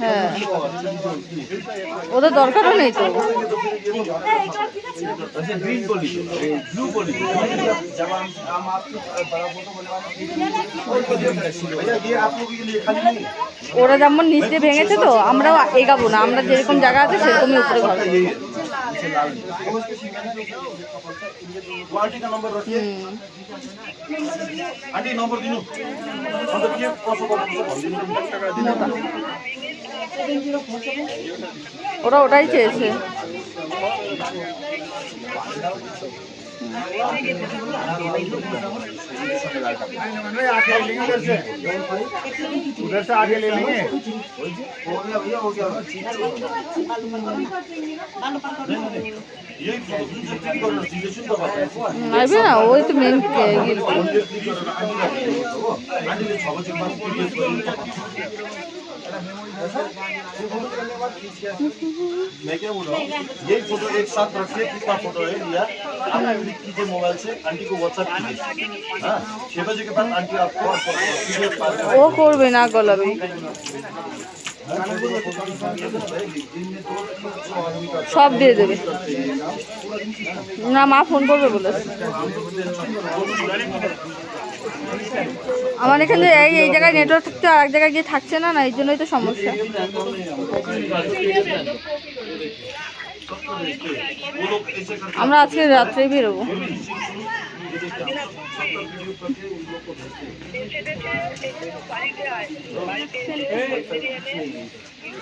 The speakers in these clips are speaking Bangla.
হ্যাঁ ওদের দরকারও নেই তো? ওরা যেমন নিচে ভেঙেছে তো, আমরাও এগাবো না। আমরা যেরকম জায়গা আছে, সেরকমই উপরে ঘর করবো। यही है इसे लाल क्वालिटी का नंबर रखिए হুম आंटी नंबर दिनु अन्त के कसो गर्नुपर्छ भनिदिनु মোটা ওরা ওটাই চেয়েছে आगे लेंगे उधर से उधर से आगे ले लेंगे हो गया भैया हो गया यही फोटो जुन चाहिँ क्लिक गरेर दिँदैछु नि तपाईँहरूलाई হুম, আসবে না ওই তো মেন গিল फोनले क्लिक गरेर आन्टीलाई हेर्नुहुन्छ हो आन्टीले छ बजी बाद क्लिक गरिदिनु मैं क्या बोल रहा हूँ यही फोटो एक साथ रखिए कितना फोटो है लिया आप क्लिक कीजिए मोबाइल से आंटी को व्हाट्सएप कीजिए हाँ छः बजे के बाद आंटी आपको PDF पास करेगी। ও করবে না গলাবে সব দিয়ে দেবে না মা ফোন করবে বলেছে আমার এখানে এই এই জায়গায় নেটওয়ার্ক থাকতে আর এক জায়গায় গিয়ে থাকছে না না এই জন্যই তো সমস্যা वो लोग ऐसे करके আমরা আজকে রাত্রেই বেরোবো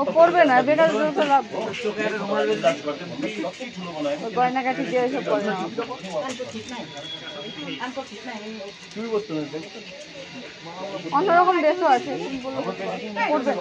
ও করবে না বেকার লাভ গয়না কাটি দিয়ে সব করে না। তুই বসতে না অন্যরকম ড্রেসও আছে করবে।